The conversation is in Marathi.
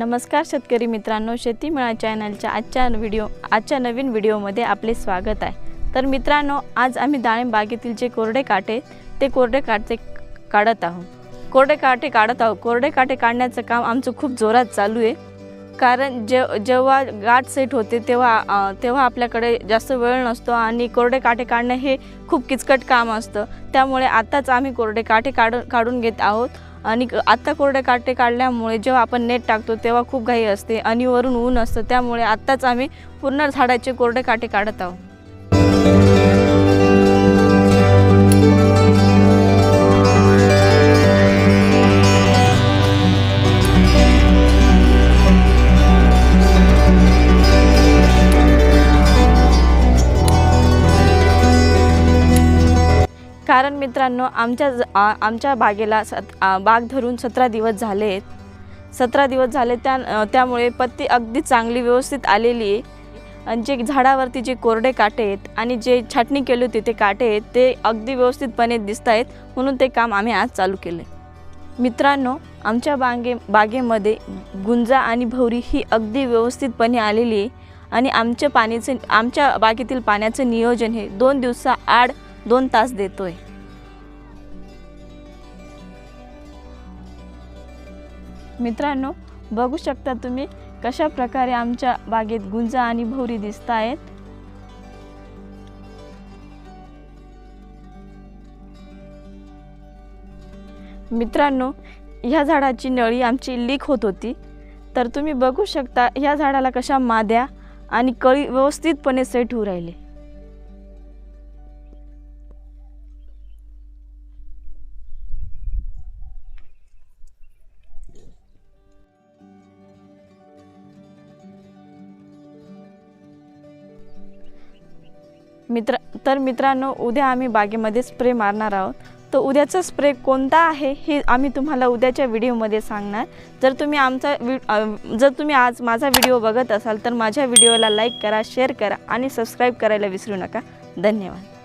नमस्कार शेतकरी मित्रांनो शेती मेळा चॅनलच्या आजच्या व्हिडिओ आजच्या नवीन व्हिडिओमध्ये आपले स्वागत आहे. तर मित्रांनो आज आम्ही डाळिंब बागेतील जे कोरडे काटे ते कोरडे काटे काढत आहोत. कोरडे काटे काढत आहोत. कोरडे काटे काढण्याचं काम आमचं खूप जोरात चालू आहे. कारण जे जेव्हा गाठ सेट होते तेव्हा तेव्हा आपल्याकडे जास्त वेळ नसतो आणि कोरडे काटे काढणं हे खूप किचकट काम असतं. त्यामुळे आत्ताच आम्ही कोरडे काटे काढून काढून घेत आहोत. आणि आत्ता कोरडे काटे काढल्यामुळे जेव्हा आपण नेट टाकतो तेव्हा खूप घाई असते आणि वरून ऊन असतं. त्यामुळे आत्ताच आम्ही पूर्ण झाडाचे कोरडे काटे काढत आहोत. कारण मित्रांनो आमच्या ज- आमच्या बागेला सत बाग धरून सतरा दिवस झाले आहेत. सतरा दिवस झाले त्या त्यामुळे पत्ती अगदी चांगली व्यवस्थित आलेली आहे. आणि जे झाडावरती जे कोरडे काटे आहेत आणि जे छाटणी केली होती ते काटे आहेत ते अगदी व्यवस्थितपणे दिसत आहेत. म्हणून ते काम आम्ही आज चालू केले मित्रांनो आमच्या बागे बागेमध्ये गुंजा आणि भवरी ही अगदी व्यवस्थितपणे आलेली आहे. आणि आमच्या पाण्याचे आमच्या बागेतील पाण्याचं नियोजन हे दोन दिवसा आड दोन तास देतोय. मित्रांनो बघू शकता तुम्ही कशा प्रकारे आमच्या बागेत गुंजा आणि भोवरी दिसत आहेत मित्रांनो ह्या झाडाची नळी आमची लीक होत होती. तर तुम्ही बघू शकता ह्या झाडाला कशा माद्या आणि कळी व्यवस्थितपणे सेट होऊ राहिले. मित्र तर मित्रांनो उद्या आम्ही बागेमध्ये स्प्रे मारणार आहोत. तर उद्याचा स्प्रे कोणता आहे हे आम्ही तुम्हाला उद्याच्या व्हिडिओमध्ये सांगणार. जर तुम्ही आमचा वि जर तुम्ही आज माझा व्हिडिओ बघत असाल तर माझ्या व्हिडिओला लाईक करा शेअर करा आणि सबस्क्राईब करायला विसरू नका. धन्यवाद.